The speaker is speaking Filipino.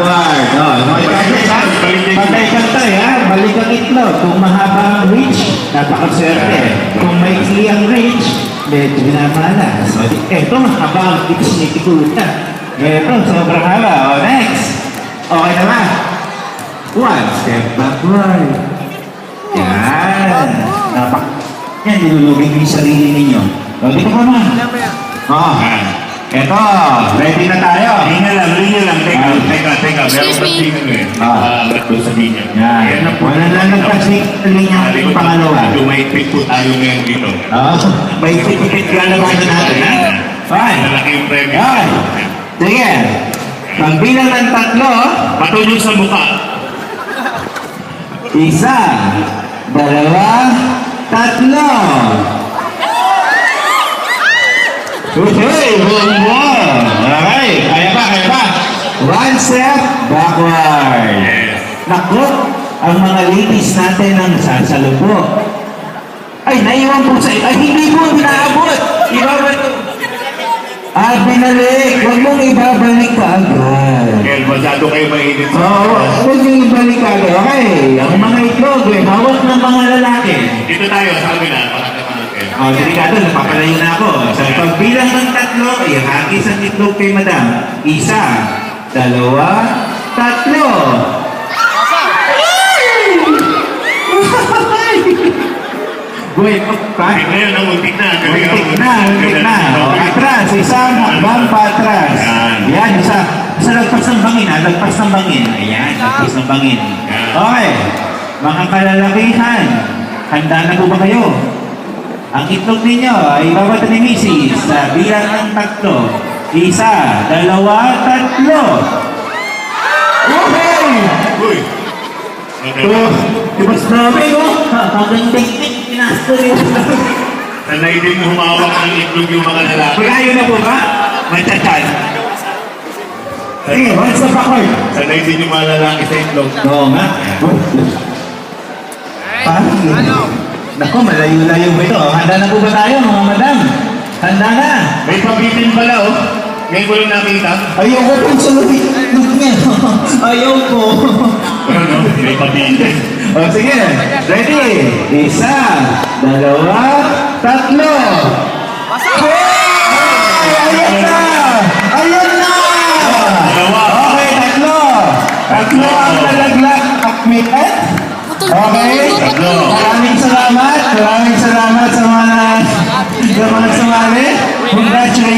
Backward. Oh, Patay kantay ha. Balik ang itlog. Kung mahaba ang reach, napakaswerte. Kung maikli ang reach, medyo minamana. So, eto, mahaba ang tips ni Tikuta. Eto, sobrang haba. O, next. Okay na ba? One step backward. Yan. Napak. Yan, nilulugin yung sarili ninyo. O, dito ka na. Oh, eto, ready na tayo. Linya lang, linya lang. Teka, Ah. Teka. Meron Excuse me? kasi ano eh. Ah. Ah, ba't doon sa linya? Yan. Wala na nagpasik sa linya pangalawa. Lumaitik po tayo ngayon dito. Oo. May tipipit ka na ba natin, ha? Fine. Malaki yung premyo. Yan. Sige. Pagbilang ng tatlo, Patulog sa mukha. isa, dalawa, tatlo. Uy, bumbo. Okay, kaya pa, kaya pa. One step backward. Naku, ang mga ladies natin ang sasalubo. Ay, naiwan po sa... Ay, hindi po, inaabot. Ibabalik. Ah, binalik. Huwag mong ibabalik ka agad. Kaya masyado kayo mainit sa Oo, huwag mong ibalik ka agad. Okay, ang mga itlog, eh, hawak ng mga lalaki. Dito tayo sa kabila. Pakatamaan natin. Oh, delikado, napapalayo na ako. Sa pagbilang ng tatlo, ay hagis ang itlog kay madam. Isa, dalawa, tatlo. Boy, pa. Ngayon, namuntik na. Galing ang- Muntik na, muntik na. O, atras, isang hakbang patras. Yan. Isa. Isa lagpas ng bangin, ha? Lagpas ng bangin. Ayan, lagpas ng bangin. Okay. Mga kalalakihan, handa na po ba kayo? Ang itlog ninyo ay babata ni Mrs. sa bilang ng tatlo. Isa, dalawa, tatlo. Okay! Uy! Okay. So, ibas namin, oh. Hanggang teknik, pinasto rin. Sanay din humawak ng itlog yung mga lalaki. Pagayo na po ba? Matatan. Sige, what's the backward? Sanay din yung mga lalaki sa itlog. Oo nga. Parang yun. Naku, malayo-layo ba ito? Handa na po ba tayo, mga madam? Handa na. May pabitin pala oh. Ngayon ko lang nakita. Ayaw ko pong sulubi. Look niya. Ayaw ko. Ano? May pabitin. o sige, ready? Isa, dalawa, tatlo. Hey! Ayan na! Ayan na! Dalawa. Okay, tatlo. Tatlo ang nalaglag at. Okay? Tatlo. Maraming salamat.